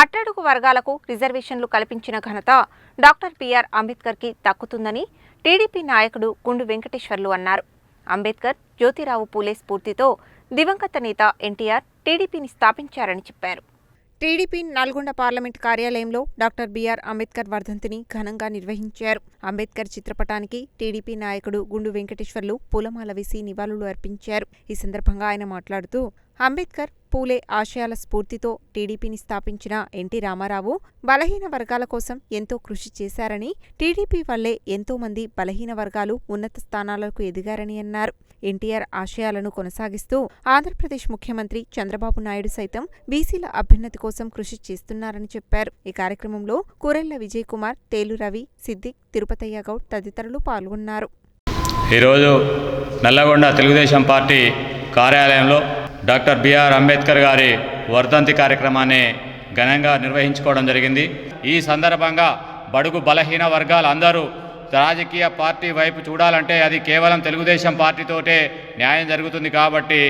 అట్టడుగు వర్గాలకు రిజర్వేషన్లు కల్పించిన ఘనత డాక్టర్ పిఆర్ అంబేద్కర్కి దక్కుతుందని టీడీపీ నాయకుడు గుండు వెంకటేశ్వర్లు అన్నారు. అంబేద్కర్ జ్యోతిరావు పూలే స్ఫూర్తితో దివంగత నేత ఎన్టీఆర్ టీడీపీని స్థాపించారని చెప్పారు. టీడీపీ నల్గొండ పార్లమెంట్ కార్యాలయంలో డాక్టర్ బీఆర్ అంబేద్కర్ వర్ధంతిని ఘనంగా నిర్వహించారు. అంబేద్కర్ చిత్రపటానికి టీడీపీ నాయకుడు గుండు వెంకటేశ్వర్లు పూలమాల వేసి నివాళులు అర్పించారు. ఈ సందర్భంగా ఆయన మాట్లాడుతూ అంబేద్కర్ పూలే ఆశయాల స్ఫూర్తితో టీడీపీని స్థాపించిన ఎన్టీ రామారావు బలహీన వర్గాల కోసం ఎంతో కృషి చేశారని టీడీపీ వల్లే ఎంతో మంది బలహీన వర్గాలు ఉన్నత స్థానాలకు ఎదిగారని అన్నారు. ఎన్టీఆర్ ఆశయాలను కొనసాగిస్తూ ఆంధ్రప్రదేశ్ ముఖ్యమంత్రి చంద్రబాబు నాయుడు సైతం బీసీల అభ్యున్నతి కోసం కృషి చేస్తున్నారని చెప్పారు. ఈ కార్యక్రమంలో కురెళ్ళ విజయ్ కుమార్ తేలు రవి సిద్దిక్ తిరుపతయ్య గౌడ్ తదితరులు పాల్గొన్నారు. ఈరోజు నల్లగొండ తెలుగుదేశం పార్టీ కార్యాలయంలో డాక్టర్ బిఆర్ అంబేద్కర్ గారి వర్ధంతి కార్యక్రమాన్ని ఘనంగా నిర్వహించుకోవడం జరిగింది. ఈ సందర్భంగా బడుగు బలహీన వర్గాలు అందరూ రాజకీయ పార్టీ వైపు చూడాలంటే అది కేవలం తెలుగుదేశం పార్టీతోటే న్యాయం జరుగుతుంది కాబట్టి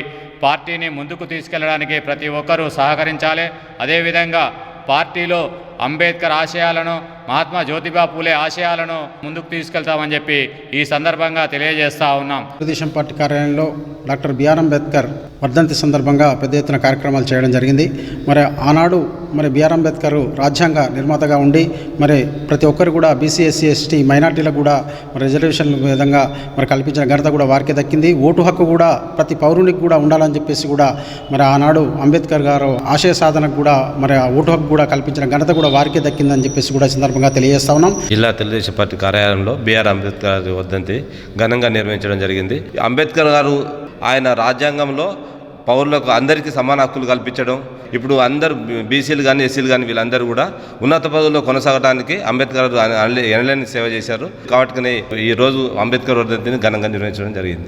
పార్టీని ముందుకు తీసుకెళ్ళడానికి ప్రతి ఒక్కరూ సహకరించాలి. అదేవిధంగా పార్టీలో అంబేద్కర్ ఆశయాలను మహాత్మా జ్యోతిబా పూలే ఆశయాలను ముందుకు తీసుకెళ్తామని చెప్పి ఈ సందర్భంగా తెలియజేస్తా ఉన్నాం. తెలుగుదేశం పార్టీ కార్యాలయంలో డాక్టర్ బిఆర్ అంబేద్కర్ వర్ధంతి సందర్భంగా పెద్ద ఎత్తున కార్యక్రమాలు చేయడం జరిగింది. మరి ఆనాడు మరి బిఆర్ అంబేద్కర్ రాజ్యాంగ నిర్మాతగా ఉండి మరి ప్రతి ఒక్కరు కూడా బీసీ ఎస్సీ ఎస్టీ మైనార్టీలకు కూడా మరి రిజర్వేషన్ల విధంగా మరి కల్పించిన ఘనత కూడా వారికే దక్కింది. ఓటు హక్కు కూడా ప్రతి పౌరునికి కూడా ఉండాలని చెప్పేసి కూడా మరి ఆనాడు అంబేద్కర్ గారు ఆశయ సాధనకు కూడా మరి ఆ ఓటు హక్కు కూడా కల్పించిన ఘనత కూడా వారికే దక్కిందని చెప్పేసి కూడా సందర్భంగా తెలియజేస్తా ఉన్నాం. జిల్లా తెలుగుదేశం పార్టీ కార్యాలయంలో బీఆర్ అంబేద్కర్ వర్ధంతి ఘనంగా నిర్వహించడం జరిగింది. అంబేద్కర్ గారు ఆయన రాజ్యాంగంలో పౌరులకు అందరికీ సమాన హక్కులు కల్పించడం ఇప్పుడు అందరు బీసీలు కానీ ఎస్సీలు కానీ వీళ్ళందరూ కూడా ఉన్నత పదవుల్లో కొనసాగడానికి అంబేద్కర్ ఎనలేని సేవ చేశారు. కాబట్టి ఈ రోజు అంబేద్కర్ వర్ధంతిని ఘనంగా నిర్వహించడం జరిగింది.